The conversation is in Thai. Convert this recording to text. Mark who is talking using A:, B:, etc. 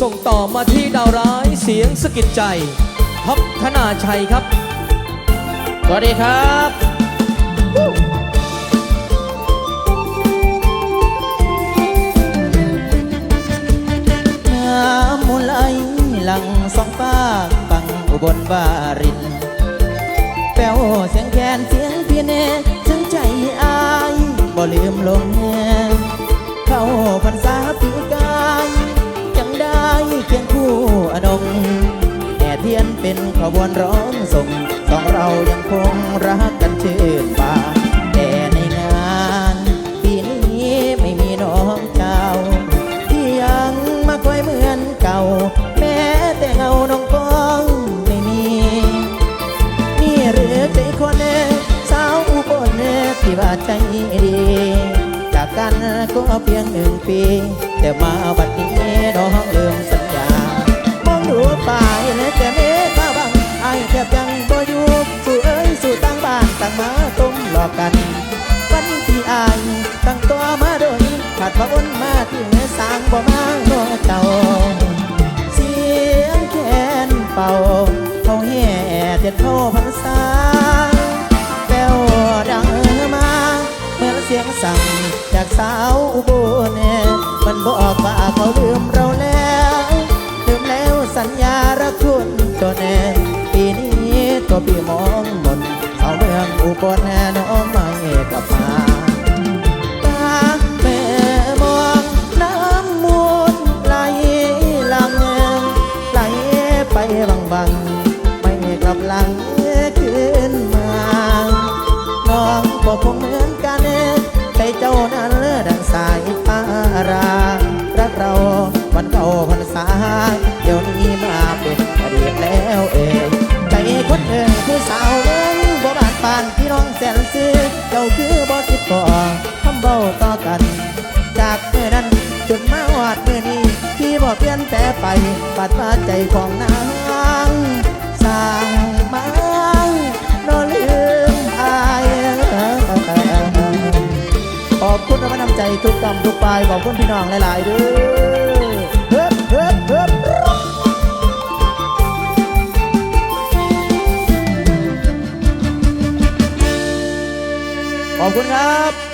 A: ส่งต่อมาที่ดาวร้ายเสียงสะกิดใจท็อปธนาชัยครับ สวัสดีครับ
B: น้ำมูลไหลหลังสองฟ้ากฟังอุบลบารินแป้วเสียงแคนเสียงพี่เนถึงใจอายบ่ลืมลง ขบวนร้องส่งสองเรายังคงรักกันชื่นบานแต่ในงานปีนี้ไม่มีน้องเจ้า ที่ยังมาคอยเหมือนเก่า แม้แต่เงาน้องกองไม่มีนี่หรือใจคนเอ่สาวอุบลเอ่ที่ว่าใจดีจากกันก็เพียงหนึ่งปี แต่มาบัดนี้น้องเลืมสัาดพระอ้นมาที่สร้างบ่มาโนเจ้า เสียงแคนเป่าเขาแห่เจ็ดเข้าพรรษาแป้วดังมาเหมือนเสียงสั่งจากสาวอุบลมันบอกว่าเขาลืมเราแล้วลืมแล้วสัญญารักคุณตัวแน่ปีนี้ตัวปีมองมนสาวเมืองอุบลน้ พรรษาเดี๋ยวนี้มาเป็นอดีตแล้วเอ่ยใจคนเอ่ยผู้สาวเมืองบ่บานปานพี่น้องแสนซื้อเจ้าคือบ่คิดก่อคำเบ้าต่อกัน จากเมื่อนั้นจนมาหอดเมื่อนี้ที่บ่เปลี่ยนแปลไปปัดว่าใจของนางสร้างมานอลืมอายขอบคุณและนำใจทุกกำทุกปลายขอบคุณพี่น้องหลาย ๆ ด้วย ขอบคุณครับ